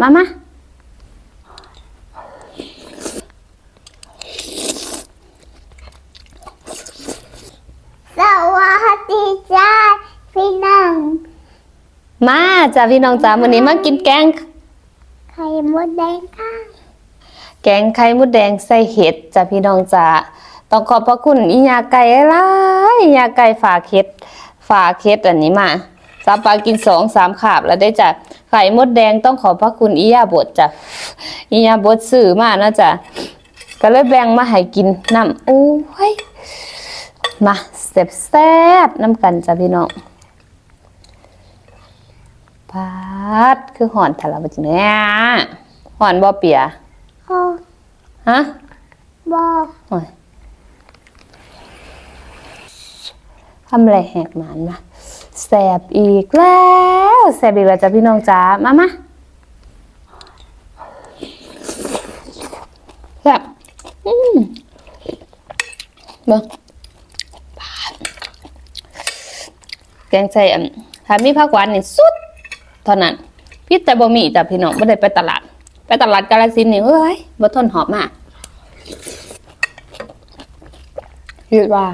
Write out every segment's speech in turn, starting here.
มามาสวัสดีจ้าพี่น้อง มาจ้าพี่น้องจ้าวันนี้มากินแกง ไข่มดแดงค่ะ แกงไข่มดแดงใส่เห็ดจ้าพี่น้องจ้าต้องขอบพระคุณอียาไก่หลายอียาไก่ฝากเห็ด ฝากเห็ดอันนี้มา สาปากินสองสามขาบแล้วได้จ้ะไข่มดแดงต้องขอบพระคุณอียาบดจ้ะอียาบดซื้อมานะจ้ะก็เลยแบ่งมาให้กินน้ำโอ้ยมาแซ่บแซ่บๆน้ำกันจ้ะพี่น้องปาดคือหอนทะเลาะจริงเนี่ยหอนบ่เปียโอ้ฮะบอกโอ้ยทำอะไรแหกหมานมา แสบอีกแล้วแสบอีกแล้วจ้ะพี่น้องจ๋ามามาแสบอืมเบิ่งปาแกงใส่ถ้ามีผักหวานนี่สุดเท่านั้นพี่แต่บ่มีจ้ะพี่น้องไม่ได้ไปตลาด ไปตลาดกาลสินนี่เฮ้ยบ่ทนหอมมากยืดว่า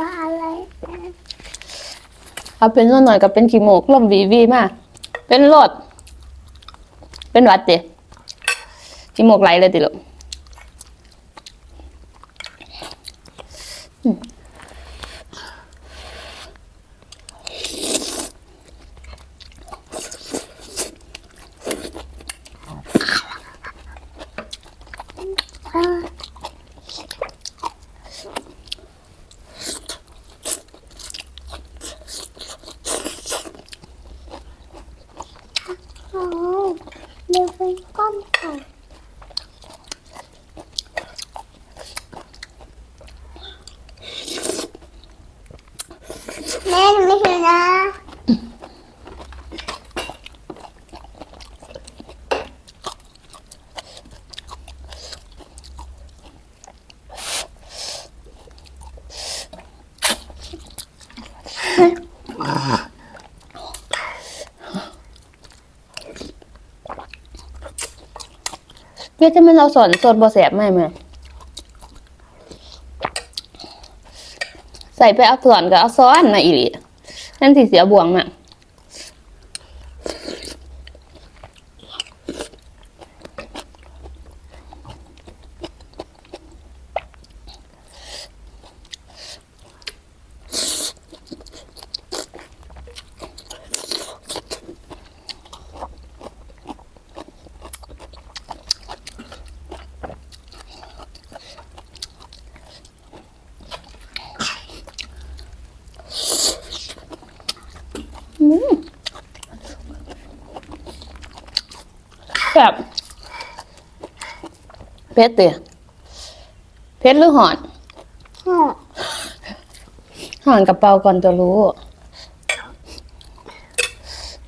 ที่ว่าอะไรเอาเป็นส่วนหน่อยกับเป็นขี้หมกลมวีวีมาก เป็นรสเป็นวัดติขี้หมกไหลเลยติลูกอืม เออโอ้เดี๋ยวเป็นก้อ แม่ไม่ใช่นะเพื่อจะมันเราสอนสดบอแสบไหมแม่ใส่ไปเอาส่วนกับเอาซ้อนมาอีหลีนั่นสิเสียบวงน่ะ แบบเพชรเตี๋ยเพชรหรือหอนหอนกระเป๋าก่อนจะรู้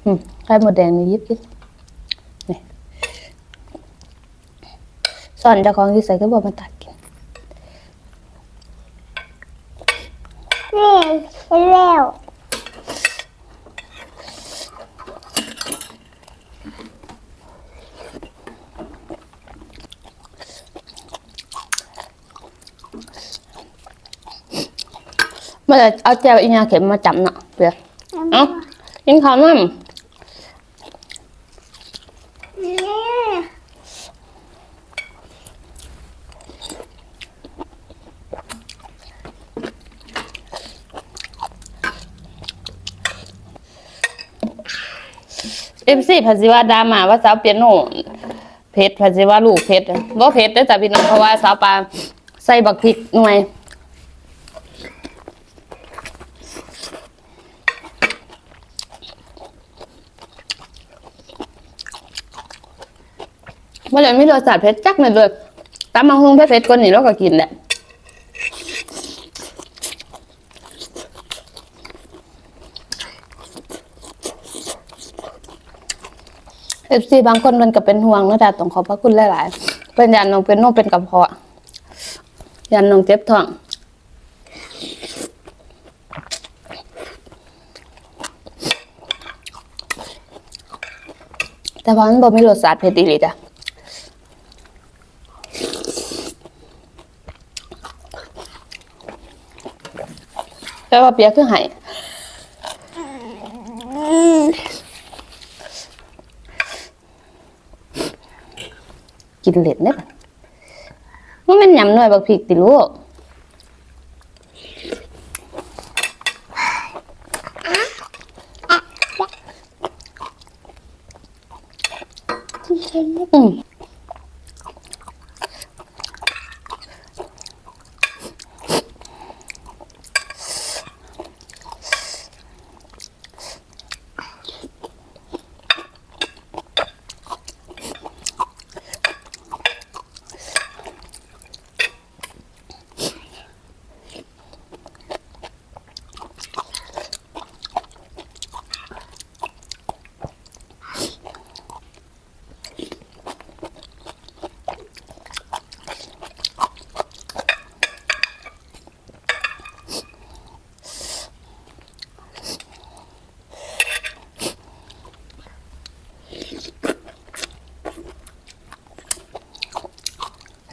อืมไข่หมดแดงนี่ยิบดินี่สอนเจ้าของที่ใส่ก็บอกมาตัดกิน นี่เร็ว เมื่อไหร่เอาแจวอีญาเข็มมาจับเนาะเดี๋ยวเอ้ากินข้าวน้นี่ำเอ็มซีพัสิว่าดรามาว่าสาวเปียโนเพชรพัสิว่าลูกเพชรว่าเพชรได้อจ้ะพี่น้องเพราะว่าสาวปลาใส่บักพริกหน่วย เมื่อไหร่ไม่รสชาติเผ็ดจักเลยเลยตามมาหุงเผ็ดๆกว่านี้เราก็กินแหละเอฟซีบางคนมันก็เป็นห่วงนะจ๊ะต้องขอบพระคุณหลายๆ เป็นยันน้องเป็นโนเป็นกระเพาะ ยันน้องเจ็บท้องแต่ว่ามันบ่มีรสชาติเผ็ดอีหลีจ้ะ แต่ว่าเปียกคือไห้กินเล็ดเนี่ยมันเป็นยำหน่วยบักพริกติลูกอืม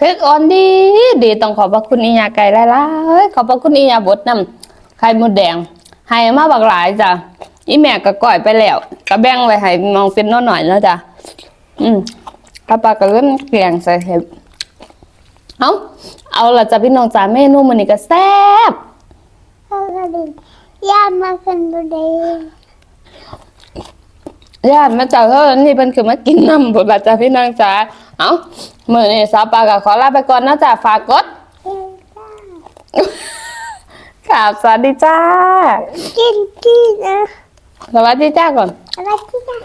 เพ็กอ่อนดี ดีต้องขอบพระคุณอียาไก่หลายๆขอบพระคุณอียาบดนำไข่มดแดงให้มาบักหลายจ้ะอีแม่ก็ก่อยไปแล้วก็แบ่งไว้ให้มองเป็นน้อยหน่อยแล้วจ้ะอืมป้าปาก็เริ่มเกลียงใส่เห็ดเอาเอาละจ้ะพี่น้องจ้าเมนูมันนี้ก็แซ่บเอาละดิย่ามาเป็นบุเด ญาติมาจากเท่านี้เพิ่นคือมากินน้ำบุญละจ้ะพี่น้องจ้าเอามื้อนี้สาวปาก็ขอลาไปก่อนนะจ้ะฝากกดเก่งจ้าครับสวัสดีจ้ากินกินนะสวัสดีจ้าก่อนอะไรที่จ้า